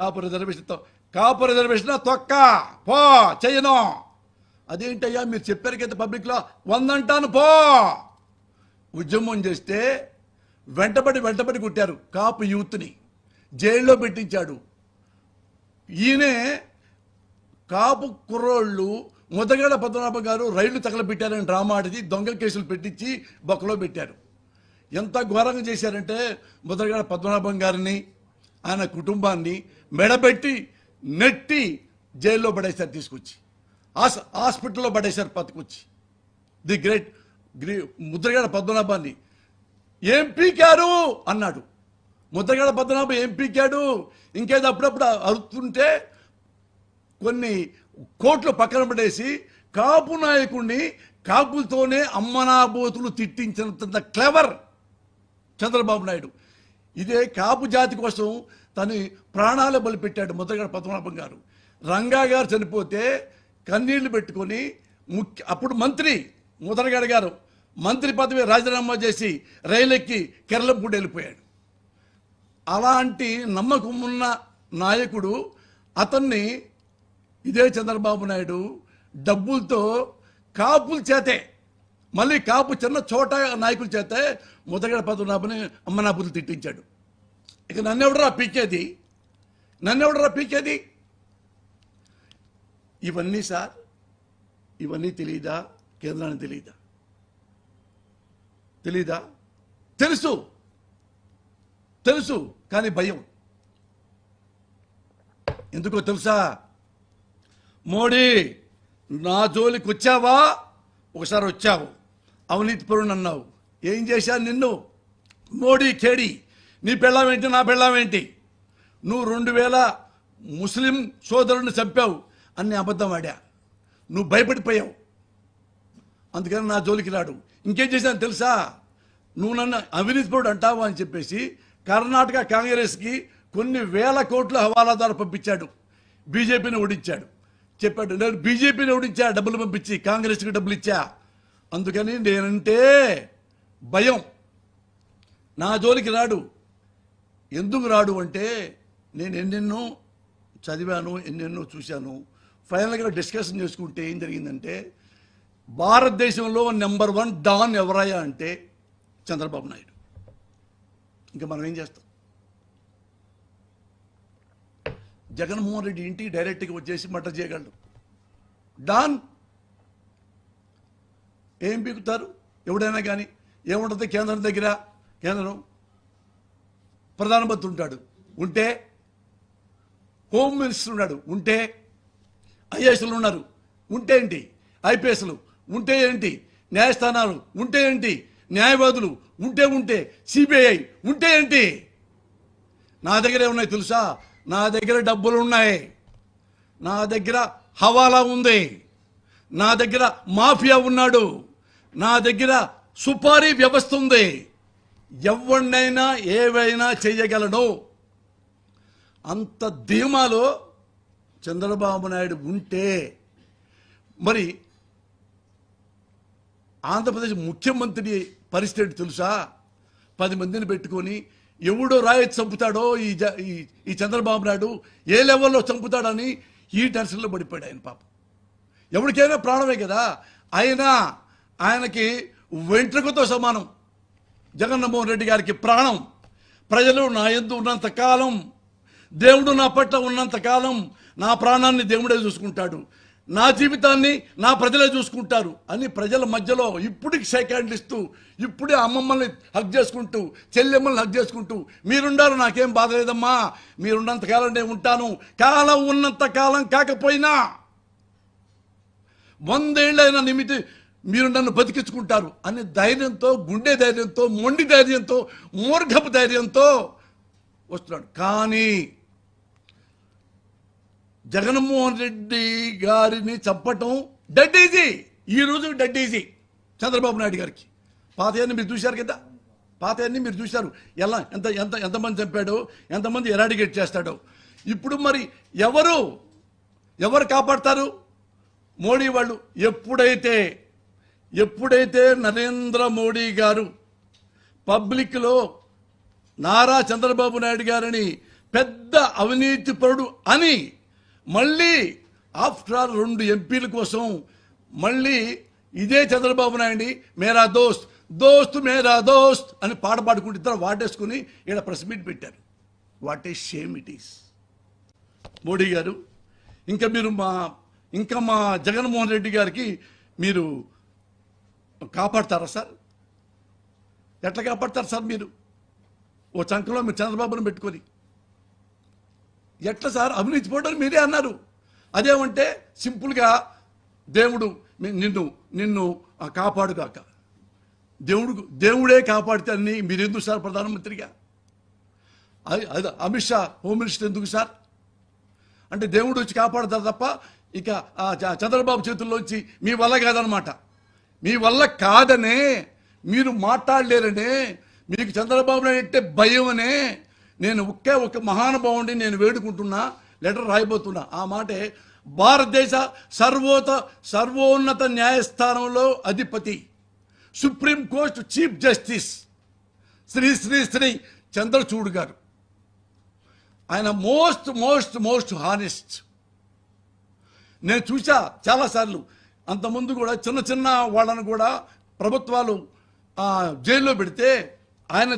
కాపు రిజర్వేషన్తో కాపు reservation తొక్క. పో చెయ్యను. అదేంటయ్యా మీరు చెప్పారు కదా పబ్లిక్లో వందంటాను పో. ఉద్యమం చేస్తే వెంటబడి వెంటబడి కొట్టారు కాపు యూత్ని. జైల్లో పెట్టించాడు. ఈయనే కాపు కుర్రోళ్ళు ముదగడ పద్మనాభ గారు రైళ్ళు తగలబెట్టారని డ్రామా ఆడిది దొంగల కేసులు పెట్టించి బొక్కలో పెట్టారు. ఎంత ఘోరంగా చేశారంటే ముదగడ పద్మనాభం గారిని ఆయన కుటుంబాన్ని మెడబెట్టి నెట్టి జైల్లో పడేశారు తీసుకొచ్చి. హాస్ హాస్పిటల్లో పడేశారు పట్టుకొచ్చి. ది గ్రేట్ గ్రీ ముద్రగడ పద్మనాభాన్ని. ఏం పీకారు? అన్నాడు. ముద్రగడ పద్మనాభం ఏం పీకాడు? ఇంకేదో అప్పుడప్పుడు అరుతుంటే కొన్ని కోట్లు పక్కన పడేసి కాపు నాయకుడిని కాపులతోనే అమ్మనాబోతులు తిట్టించినంత క్లెవర్ చంద్రబాబు నాయుడు. ఇదే కాపు జాతి కోసం తను ప్రాణాలు బలిపెట్టాడు ముద్రగడ పద్మనాభం గారు. రంగా గారు చనిపోతే కన్నీళ్ళు పెట్టుకొని ముఖ్య అప్పుడు మంత్రి ముద్రగడ గారు మంత్రి పదవి రాజీనామా చేసి రైలెక్కి కూడా వెళ్ళిపోయాడు. అలాంటి నమ్మకం ఉన్న నాయకుడు అతన్ని ఇదే చంద్రబాబు నాయుడు డబ్బులతో కాపుల చేతే మళ్ళీ కాపు చిన్న చోట నాయకుల చేతే ముద్రగడ పద్మనాభని అమ్మనాపులు తిట్టించాడు. ఇక నన్నెవడరా పీకేది? నన్నెవడరా పీకేది? ఇవన్నీ సార్ ఇవన్నీ తెలియదా కేంద్రానికి తెలియదా తెలీదా? తెలుసు. తెలుసు కానీ భయం. ఎందుకో తెలుసా? మోడీ నా జోలికి వచ్చావా? ఒకసారి వచ్చావు. అవినీతి అన్నావు ఏం చేశాను నిన్ను? మోడీ కేడీ. నీ పెళ్ళామేంటి నా పెళ్ళామేంటి నువ్వు రెండు వేల ముస్లిం సోదరుని చంపావు అన్ని అబద్ధం ఆడా. నువ్వు భయపడిపోయావు. అందుకని నా జోలికి రాడు. ఇంకేం చేశాను తెలుసా? నువ్వు నన్ను అవినీతిపరుడు అంటావు అని చెప్పేసి కర్ణాటక కాంగ్రెస్కి కొన్ని వేల కోట్ల హవాలాదారు పంపించాడు. బీజేపీని ఓడించాడు. చెప్పాడు నేను బీజేపీని ఓడించా డబ్బులు పంపించి కాంగ్రెస్కి డబ్బులు ఇచ్చా. అందుకని నేనంటే భయం. నా జోలికి రాడు. ఎందుకు రాడు అంటే నేను ఎన్నెన్నో చదివాను ఎన్నెన్నో చూశాను. ఫైనల్గా డిస్కషన్ చేసుకుంటే ఏం జరిగిందంటే భారతదేశంలో నెంబర్ వన్ డాన్ ఎవరయ్యా అంటే చంద్రబాబు నాయుడు. ఇంకా మనం ఏం చేస్తాం? జగన్మోహన్ రెడ్డి ఇంటికి డైరెక్ట్గా వచ్చేసి మటర్ చేయగలడు. డాన్ ఏం పీకుతారు? ఎవడైనా కానీ ఏముంటుంది కేంద్రం దగ్గర? కేంద్రం ప్రధానమంత్రి ఉంటాడు. ఉంటే హోమ్ మినిస్టర్ ఉన్నాడు. ఉంటే ఐఏఎస్లు ఉన్నారు. ఉంటే ఏంటి? ఐపీఎస్లు. ఉంటే ఏంటి? న్యాయస్థానాలు. ఉంటే ఏంటి? న్యాయవాదులు. ఉంటే ఉంటే సిబిఐ. ఉంటే ఏంటి? నా దగ్గరే ఉన్నాయి తెలుసా? నా దగ్గర డబ్బులు ఉన్నాయి. నా దగ్గర హవాలా ఉంది. నా దగ్గర మాఫియా ఉన్నాడు. నా దగ్గర సుపారీ వ్యవస్థ ఉంది. ఎవడినైనా ఏవైనా చేయగలను అంత ధీమాలో చంద్రబాబు నాయుడు ఉంటే మరి ఆంధ్రప్రదేశ్ ముఖ్యమంత్రి పరిస్థితి తెలుసా? పది మందిని పెట్టుకొని ఎవడో రాయి చంపుతాడో ఈ జ- ఈ ఈ చంద్రబాబు నాయుడు ఏ లెవెల్లో చంపుతాడని ఈ టెన్షన్లో పడిపోయాడు ఆయన పాపం. ఎవరికైనా ప్రాణమే కదా? అయినా ఆయనకి వెంట్రుకతో సమానం. జగన్మోహన్ రెడ్డి గారికి ప్రాణం. ప్రజలు నా ఎందు ఉన్నంత కాలం దేవుడు నా పట్ల ఉన్నంత కాలం నా ప్రాణాన్ని దేవుడే చూసుకుంటాడు. నా జీవితాన్ని నా ప్రజలే చూసుకుంటారు అని ప్రజల మధ్యలో ఇప్పటికి హ్యాండ్లు ఇస్తూ ఇప్పుడే అమ్మమ్మల్ని హక్ చేసుకుంటూ చెల్లెమ్మల్ని హక్ చేసుకుంటూ మీరుండారు నాకేం బాధ లేదమ్మా. మీరున్నంత కాలం నేను ఉంటాను. కాలం ఉన్నంత కాలం కాకపోయినా వందేళ్ళైనా నిమితి మీరు నన్ను బతికించుకుంటారు అనే ధైర్యంతో గుండె ధైర్యంతో మొండి ధైర్యంతో మూర్ఘపు ధైర్యంతో వస్తున్నాడు. కానీ జగన్మోహన్ రెడ్డి గారిని చంపటం డెడ్ ఈజీ ఈ రోజు డెడ్ ఈజీ చంద్రబాబు నాయుడు గారికి. పాతయాన్ని మీరు చూశారు కదా? పాతయాన్ని మీరు చూశారు. ఎలా? ఎంత ఎంత ఎంతమంది చంపాడో ఎంతమంది ఎరాడికేట్ చేస్తాడో. ఇప్పుడు మరి ఎవరు? ఎవరు కాపాడతారు? మోడీ వాళ్ళు ఎప్పుడైతే ఎప్పుడైతే నరేంద్ర మోడీ గారు పబ్లిక్లో నారా చంద్రబాబు నాయుడు గారిని పెద్ద అవినీతిపరుడు అని మళ్ళీ ఆఫ్టర్ ఆల్ రెండు ఎంపీల కోసం మళ్ళీ ఇదే చంద్రబాబు నాయుడు మేరా దోస్త్ దోస్త్ మేరా దోస్త్ అని పాట పాడుకుంటే ఇద్దరు వాటేసుకుని ఇక్కడ ప్రెస్ మీట్ పెట్టారు. What a shame it is. Modi గారు ఇంకా మీరు మా ఇంకా మా జగన్మోహన్ రెడ్డి గారికి మీరు కాపాడతారా సార్? ఎట్లా కాపాడతారు సార్ మీరు? ఓ చంకలో మీరు చంద్రబాబును పెట్టుకొని. ఎట్లా సార్? అవినీతి పోవడం మీరే అన్నారు. అదేమంటే సింపుల్గా దేవుడు నిన్ను నిన్ను కాపాడుగాక. దేవుడు దేవుడే కాపాడితే అన్ని మీరు ఎందుకు సార్ ప్రధానమంత్రిగా? అది అది అమిత్ షా హోమ్ మినిస్టర్ ఎందుకు సార్? అంటే దేవుడు వచ్చి కాపాడతారు తప్ప ఇక ఆ చ- చంద్రబాబు చేతుల్లోంచి మీ వల్ల కాదనమాట మీ వల్ల కాదనే మీరు మాట్లాడలేరనే మీకు చంద్రబాబు నాయుడు అంటే భయమనే నేను ఒకే ఒక మహానుభావుడిని నేను వేడుకుంటున్నా లెటర్ రాయబోతున్నా. ఆ మాటే భారతదేశ సర్వోత సర్వోన్నత న్యాయస్థానంలో అధిపతి supreme court chief justice Shri Shri Shri Chandrachud గారు. ఆయన మోస్ట్ మోస్ట్ మోస్ట్ హానెస్ట్. నేను చూసా చాలాసార్లు అంతకుముందు కూడా చిన్న చిన్న వాళ్ళను కూడా ప్రభుత్వాలు ఆ, జైల్లో పెడితే ఆయన